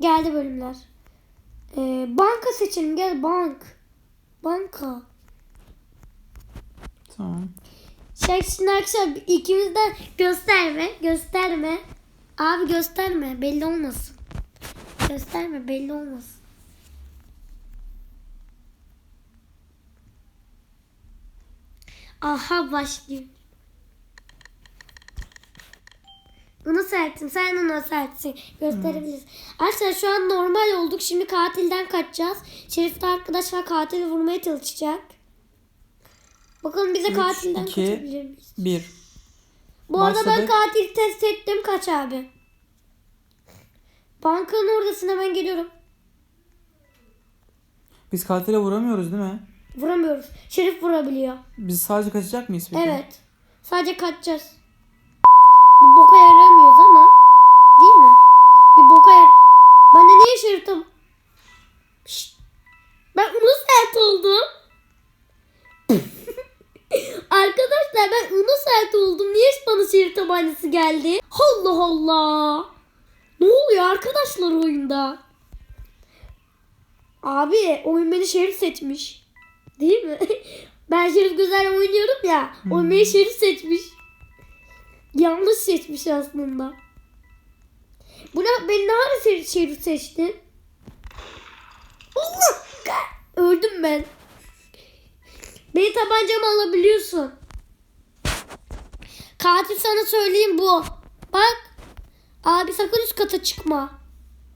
Geldi bölümler. Ee, banka seçelim gel bank. Banka. Tamam. Şey şimdi arkadaşlar ikimiz de gösterme. Gösterme. Abi gösterme. Belli olmasın. Gösterme belli olmasın. Aha başlıyor. Bunu sertsin. Sen onu sertsin. Gösterebilirsin. Arkadaşlar şu an normal olduk. Şimdi katilden kaçacağız. Şerif de arkadaşlar katili vurmaya çalışacak. Bakalım bize Üç, katilden iki, kaçabilir miyiz? 1. Bu arada ben Başladık. katil test ettim. Kaç abi? Bankanın oradasın hemen geliyorum. Biz katile vuramıyoruz değil mi? Vuramıyoruz. Şerif vurabiliyor. Biz sadece kaçacak mıyız peki? Evet. Sadece kaçacağız. Bir boka yaramıyoruz ama. Değil mi? Bir boka yar... Tam... Şşt. Ben unu sert oldum. Arkadaşlar ben unu sert oldum. Niye bana Şerif tabancası geldi? Allah Allah. Ne oluyor arkadaşlar oyunda? Abi oyun beni Şerif seçmiş. Değil mi? Ben Şerif güzel oynuyorum ya. Oyun beni Şerif seçmiş. Yanlış seçmiş aslında. Bu ne? Beni Şerif, Şerif seçtin? Allah! Öldüm ben. Beni tabancamı alabiliyorsun. Katil sana söyleyeyim bu. Bak. Abi sakın üst kata çıkma.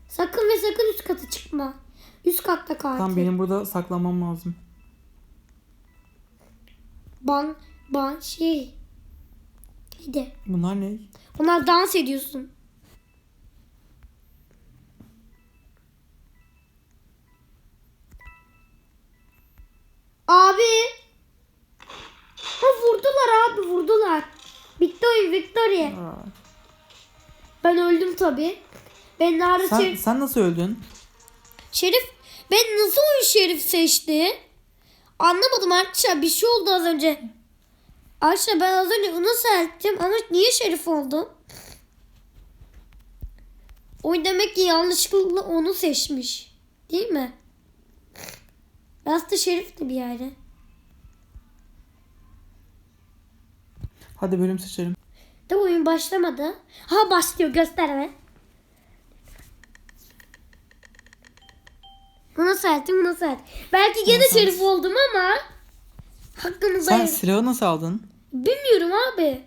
Sakın ve sakın üst kata çıkma. Üst katta katil. Tamam benim burada saklanmam lazım. Ban, ban şey. Neydi? Bunlar ne? Onlar dans ediyorsun. Vurdular oyun Victoria. Aa. Ben öldüm tabi. Ben Nara Sen, Şerif, sen nasıl öldün? Şerif. Ben nasıl oyun Şerif seçti? Anlamadım arkadaşlar bir şey oldu az önce. Arkadaşlar ben az önce onu serttim ama niye Şerif oldum? Oyun demek ki yanlışlıkla onu seçmiş. Değil mi? Biraz da Şerif'ti bir yerde. Hadi bölüm seçelim. De oyun başlamadı. Ha başlıyor gösterme. Bunu serttim bunu sert. Belki gene Nasıl? Şerif oldum ama hakkınızda Sen silahı nasıl aldın? Bilmiyorum abi.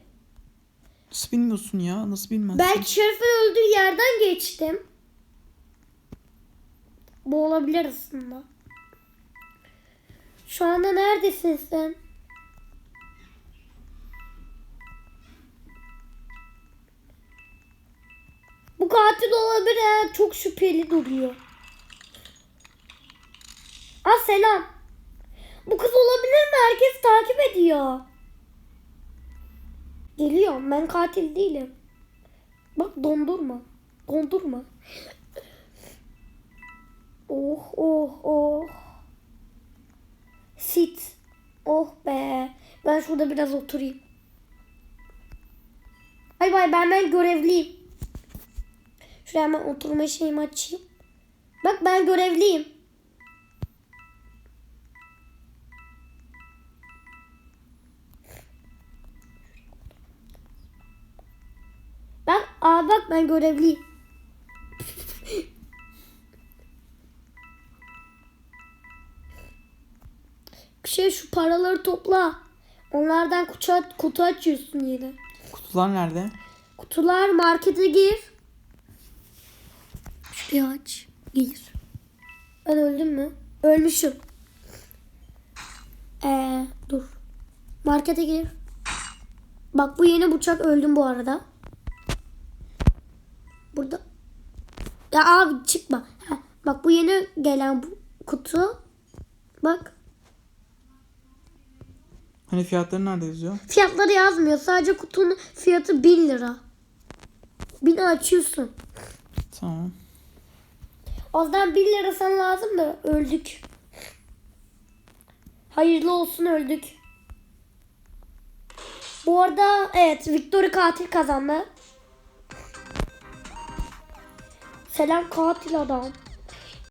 Nasıl bilmiyorsun ya? Nasıl bilmezsin? Belki Şerif'in öldüğü yerden geçtim. Bu olabilir aslında. Şu anda neredesin sen? Bu katil olabilir ha. Çok şüpheli duruyor. Ah selam. Bu kız olabilir mi? Herkes takip ediyor. Geliyorum. Ben katil değilim. Bak dondurma. Dondurma. Oh oh oh. Sit. Oh be. Ben şurada biraz oturayım. Ay bay ben ben görevliyim. Şuraya hemen oturma şeyimi açayım. Bak ben görevliyim. Bak aa bak ben görevliyim. şey şu paraları topla. Onlardan kutu, kutu açıyorsun yine. Kutular nerede? Kutular markete gir. Bir aç. Gir. Ben öldüm mü? Ölmüşüm. Ee, dur. Markete gir. Bak bu yeni bıçak öldüm bu arada. Burada. Ya abi çıkma. Ha, bak bu yeni gelen bu kutu. Bak. Hani fiyatları nerede yazıyor? Fiyatları yazmıyor. Sadece kutunun fiyatı 1000 lira. 1000 açıyorsun. Tamam. Yüzden 1 lira sana lazım da öldük. Hayırlı olsun öldük. Bu arada evet Victory katil kazandı. Selam katil adam.